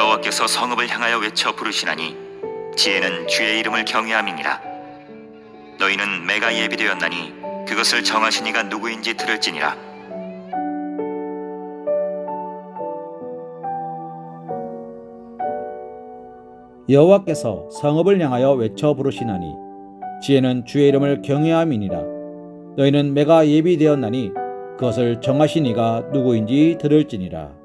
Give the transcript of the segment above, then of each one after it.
여호와께서 성읍을 향하여 외쳐 부르시나니 지혜는 주의 이름을 경외함이니라. 너희는 매가 예비되었나니 그것을 정하신 이가 누구인지 들을지니라. 여호와께서 성읍을 향하여 외쳐 부르시나니 지혜는 주의 이름을 경외함이니라. 너희는 매가 예비되었나니 그것을 정하신 이가 누구인지 들을지니라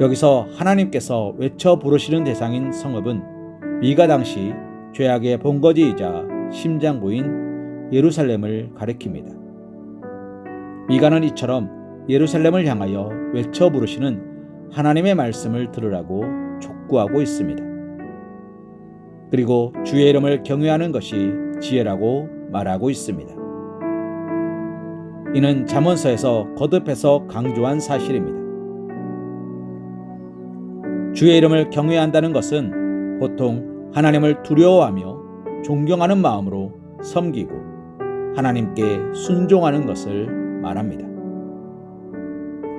여기서 하나님께서 외쳐 부르시는 대상인 성읍은 미가 당시 죄악의 본거지이자 심장부인 예루살렘을 가리킵니다. 미가는 이처럼 예루살렘을 향하여 외쳐 부르시는 하나님의 말씀을 들으라고 촉구하고 있습니다. 그리고 주의 이름을 경외하는 것이 지혜라고 말하고 있습니다. 이는 잠언서에서 거듭해서 강조한 사실입니다. 주의 이름을 경외한다는 것은 보통 하나님을 두려워하며 존경하는 마음으로 섬기고 하나님께 순종하는 것을 말합니다.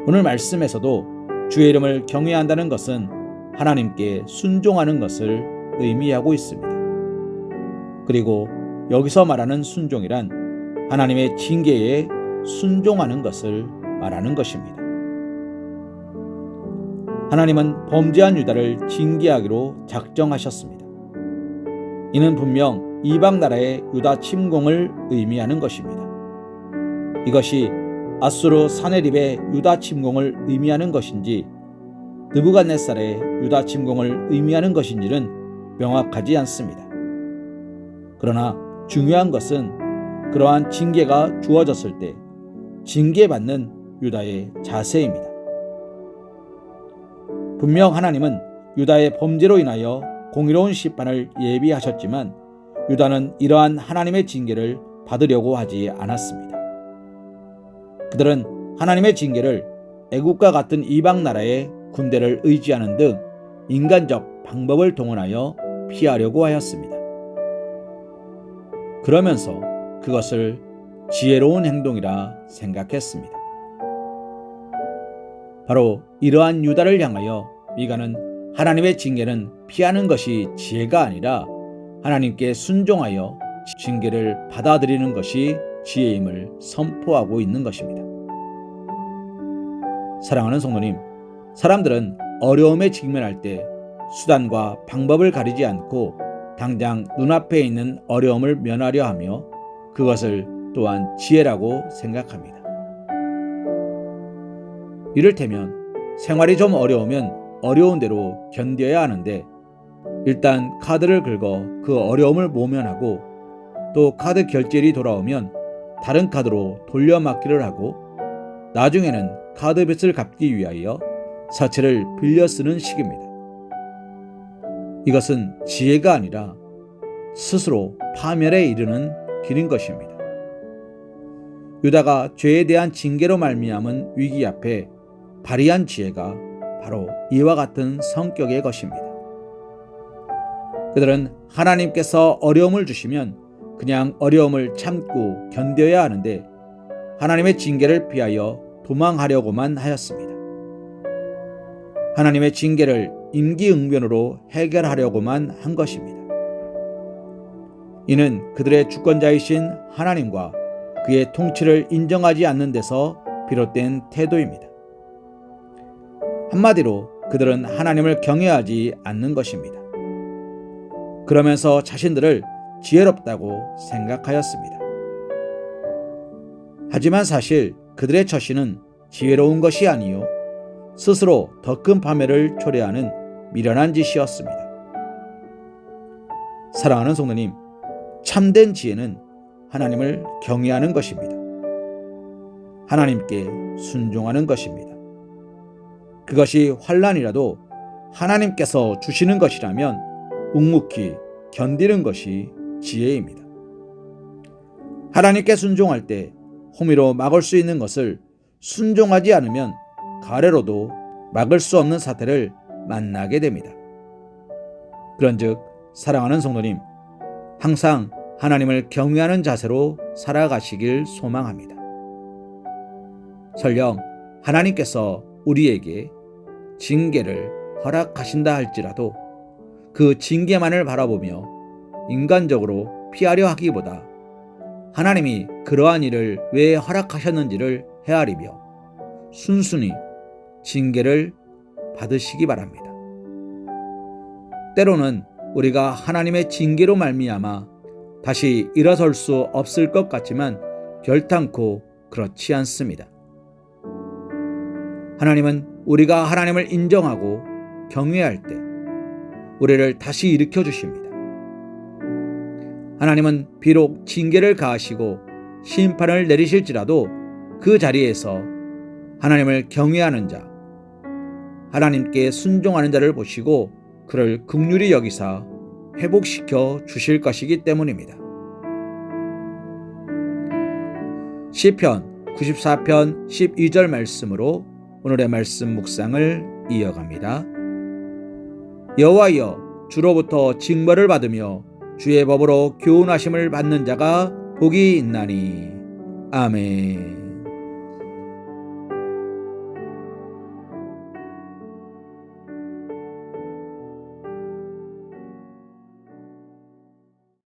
오늘 말씀에서도 주의 이름을 경외한다는 것은 하나님께 순종하는 것을 의미하고 있습니다. 그리고 여기서 말하는 순종이란 하나님의 징계에 순종하는 것을 말하는 것입니다. 하나님은 범죄한 유다를 징계하기로 작정하셨습니다. 이는 분명 이방 나라의 유다 침공을 의미하는 것입니다. 이것이 아수르 사네립의 유다 침공을 의미하는 것인지 느부갓네살의 유다 침공을 의미하는 것인지는 명확하지 않습니다. 그러나 중요한 것은 그러한 징계가 주어졌을 때 징계받는 유다의 자세입니다. 분명 하나님은 유다의 범죄로 인하여 공의로운 심판을 예비하셨지만 유다는 이러한 하나님의 징계를 받으려고 하지 않았습니다. 그들은 하나님의 징계를 애국과 같은 이방 나라의 군대를 의지하는 등 인간적 방법을 동원하여 피하려고 하였습니다. 그러면서 그것을 지혜로운 행동이라 생각했습니다. 바로 이러한 유다를 향하여 미가는 하나님의 징계는 피하는 것이 지혜가 아니라 하나님께 순종하여 징계를 받아들이는 것이 지혜임을 선포하고 있는 것입니다. 사랑하는 성도님, 사람들은 어려움에 직면할 때 수단과 방법을 가리지 않고 당장 눈앞에 있는 어려움을 면하려 하며 그것을 또한 지혜라고 생각합니다. 이를테면 생활이 좀 어려우면 어려운 대로 견뎌야 하는데 일단 카드를 긁어 그 어려움을 모면하고 또 카드 결제일이 돌아오면 다른 카드로 돌려막기를 하고 나중에는 카드 빚을 갚기 위하여 사채를 빌려 쓰는 식입니다. 이것은 지혜가 아니라 스스로 파멸에 이르는 길인 것입니다. 유다가 죄에 대한 징계로 말미암은 위기 앞에 발휘한 지혜가 바로 이와 같은 성격의 것입니다. 그들은 하나님께서 어려움을 주시면 그냥 어려움을 참고 견뎌야 하는데 하나님의 징계를 피하여 도망하려고만 하였습니다. 하나님의 징계를 임기응변으로 해결하려고만 한 것입니다. 이는 그들의 주권자이신 하나님과 그의 통치를 인정하지 않는 데서 비롯된 태도입니다. 한마디로 그들은 하나님을 경외하지 않는 것입니다. 그러면서 자신들을 지혜롭다고 생각하였습니다. 하지만 사실 그들의 처신은 지혜로운 것이 아니요 스스로 더 큰 파멸을 초래하는 미련한 짓이었습니다. 사랑하는 성도님, 참된 지혜는 하나님을 경외하는 것입니다. 하나님께 순종하는 것입니다. 그것이 환란이라도 하나님께서 주시는 것이라면 묵묵히 견디는 것이 지혜입니다. 하나님께 순종할 때 호미로 막을 수 있는 것을 순종하지 않으면 가래로도 막을 수 없는 사태를 만나게 됩니다. 그런즉 사랑하는 성도님, 항상 하나님을 경외하는 자세로 살아가시길 소망합니다. 설령 하나님께서 우리에게 징계를 허락하신다 할지라도 그 징계만을 바라보며 인간적으로 피하려 하기보다 하나님이 그러한 일을 왜 허락하셨는지를 헤아리며 순순히 징계를 받으시기 바랍니다. 때로는 우리가 하나님의 징계로 말미암아 다시 일어설 수 없을 것 같지만 결탄코 그렇지 않습니다. 하나님은 우리가 하나님을 인정하고 경외할 때 우리를 다시 일으켜 주십니다. 하나님은 비록 징계를 가하시고 심판을 내리실지라도 그 자리에서 하나님을 경외하는 자, 하나님께 순종하는 자를 보시고 그를 극률히 여기사 회복시켜 주실 것이기 때문입니다. 시편 94편 12절 말씀으로 오늘의 말씀 묵상을 이어갑니다. 여호와여 주로부터 징벌을 받으며 주의 법으로 교훈하심을 받는 자가 복이 있나니 아멘.